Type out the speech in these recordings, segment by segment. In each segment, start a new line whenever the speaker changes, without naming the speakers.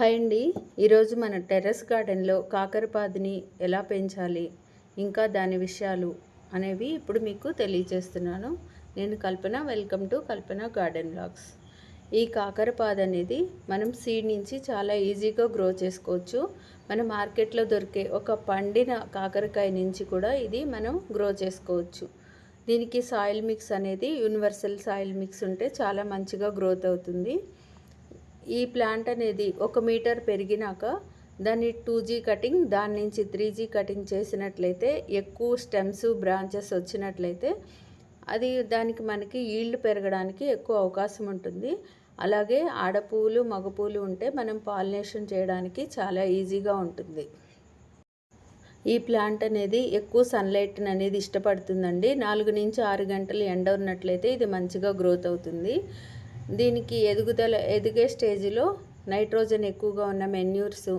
Hi అండి. ఈరోజు మన టెర్రస్ గార్డెన్లో కాకరపాదిని ఎలా పెంచాలి ఇంకా దాని విషయాలు అనేవి ఇప్పుడు మీకు తెలియజేస్తున్నాను. నేను Kalpana welcome to Kalpana garden blogs ఈ కాకరపాద అనేది మనం సీడ్ నుంచి చాలా ఈజీగా గ్రో చేసుకోవచ్చు. మన మార్కెట్లో దొరికే ఒక పండిన కాకరకాయ నుంచి కూడా ఇది మనం గ్రో చేసుకోవచ్చు. దీనికి సాయిల్ మిక్స్ అనేది యూనివర్సల్ సాయిల్ మిక్స్ ఉంటే చాలా మంచిగా గ్రోత్ అవుతుంది. ఈ ప్లాంట్ అనేది ఒక మీటర్ పెరిగినాక దాన్ని టూ జీ కటింగ్ దాని నుంచి త్రీ జీ కటింగ్ చేసినట్లయితే ఎక్కువ స్టెమ్స్ బ్రాంచెస్ వచ్చినట్లయితే అది దానికి మనకి ఈల్డ్ పెరగడానికి ఎక్కువ అవకాశం ఉంటుంది. అలాగే ఆడపూలు మగపూలు ఉంటే మనం పాలినేషన్ చేయడానికి చాలా ఈజీగా ఉంటుంది. ఈ ప్లాంట్ అనేది ఎక్కువ సన్లైట్ అనేది ఇష్టపడుతుందండి. నాలుగు నుంచి ఆరు గంటలు ఎండ ఉన్నట్లయితే ఇది మంచిగా గ్రోత్ అవుతుంది. దీనికి ఎదుగుదల ఎదిగే స్టేజిలో నైట్రోజన్ ఎక్కువగా ఉన్న మెన్యూర్స్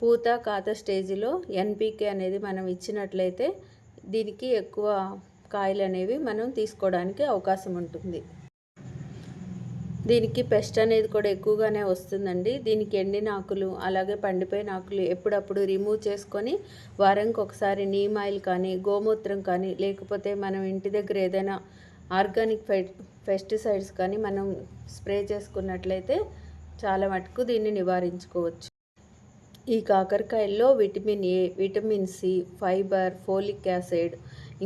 పూత కాత స్టేజిలో ఎన్పికే అనేది మనం ఇచ్చినట్లయితే దీనికి ఎక్కువ కాయలు అనేవి మనం తీసుకోవడానికి అవకాశం ఉంటుంది. దీనికి పెస్ట్ అనేది కూడా ఎక్కువగానే వస్తుందండి. దీనికి ఎండిన ఆకులు అలాగే పండిపోయిన ఆకులు ఎప్పుడప్పుడు రిమూవ్ చేసుకొని వారానికి ఒకసారి నీమ్ ఆయిల్ కానీ గోమూత్రం కానీ లేకపోతే మనం ఇంటి దగ్గర ఏదైనా ఆర్గానిక్ ఫై పెస్టిసైడ్స్ కానీ మనం స్ప్రే చేసుకున్నట్లయితే చాలా మటుకు దీన్ని నివారించుకోవచ్చు. ఈ కాకరకాయల్లో vitamin A vitamin C fibre folic acid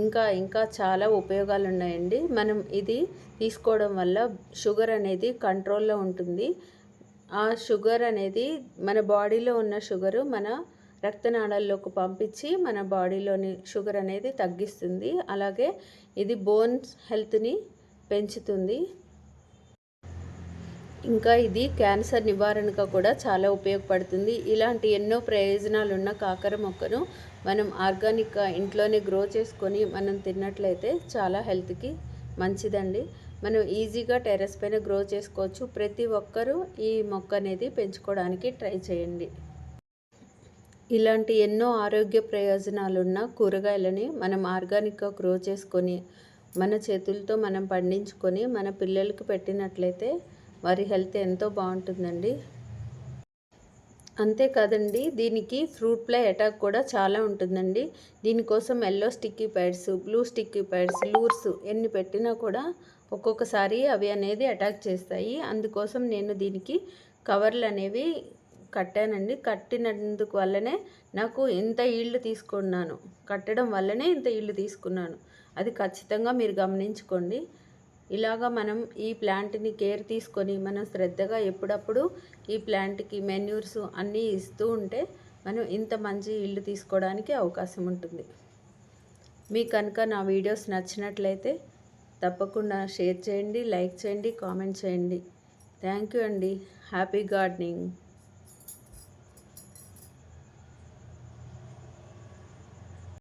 ఇంకా ఇంకా చాలా ఉపయోగాలు ఉన్నాయండి మనం ఇది తీసుకోవడం వల్ల షుగర్ అనేది కంట్రోల్లో ఉంటుంది. ఆ షుగర్ అనేది మన బాడీలో ఉన్న షుగరు మన రక్తనాళాల్లోకి పంపించి మన బాడీలోని షుగర్ అనేది తగ్గిస్తుంది. అలాగే ఇది బోన్స్ హెల్త్ని పెంచుతుంది. ఇంకా ఇది క్యాన్సర్ నివారణగా కూడా చాలా ఉపయోగపడుతుంది. ఇలాంటి ఎన్నో ప్రయోజనాలు ఉన్న కాకర మొక్కను మనం ఆర్గానిక్గా ఇంట్లోనే గ్రో చేసుకొని మనం తిన్నట్లయితే చాలా హెల్త్కి మంచిదండి. మనం ఈజీగా టెర్రస్ పైన గ్రో చేసుకోవచ్చు. ప్రతి ఒక్కరూ ఈ మొక్క అనేది పెంచుకోవడానికి ట్రై చేయండి. ఇలాంటి ఎన్నో ఆరోగ్య ప్రయోజనాలున్న కూరగాయలని మనం ఆర్గానిక్గా గ్రో చేసుకొని మన చేతులతో మనం పండించుకొని మన పిల్లలకి పెట్టినట్లయితే వారి హెల్త్ ఎంతో బాగుంటుందండి. అంతేకాదండి దీనికి ఫ్రూట్ ఫ్లై అటాక్ కూడా చాలా ఉంటుందండి. దీనికోసం yellow sticky pads blue sticky pads lures ఎన్ని పెట్టినా కూడా ఒక్కొక్కసారి అవి అనేది అటాక్ చేస్తాయి. అందుకోసం నేను దీనికి కవర్లు అనేవి కట్టానండి. కట్టినందుకు వల్లనే నాకు ఇంత ఈల్డ్ తీసుకున్నాను. కట్టడం వల్లనే ఇంత ఈల్డ్ తీసుకున్నాను. అది ఖచ్చితంగా మీరు గమనించుకోండి. ఇలాగా మనం ఈ ప్లాంట్ని కేర్ తీసుకొని మనం శ్రద్ధగా ఎప్పుడప్పుడు ఈ ప్లాంట్కి మెన్యూర్స్ అన్నీ ఇస్తూ ఉంటే మనం ఇంత మంచి ఇల్లు తీసుకోవడానికి అవకాశం ఉంటుంది. మీకు కనుక నా వీడియోస్ నచ్చినట్లయితే తప్పకుండా షేర్ చేయండి లైక్ చేయండి కామెంట్ చేయండి. థ్యాంక్ యూ అండి. Happy gardening.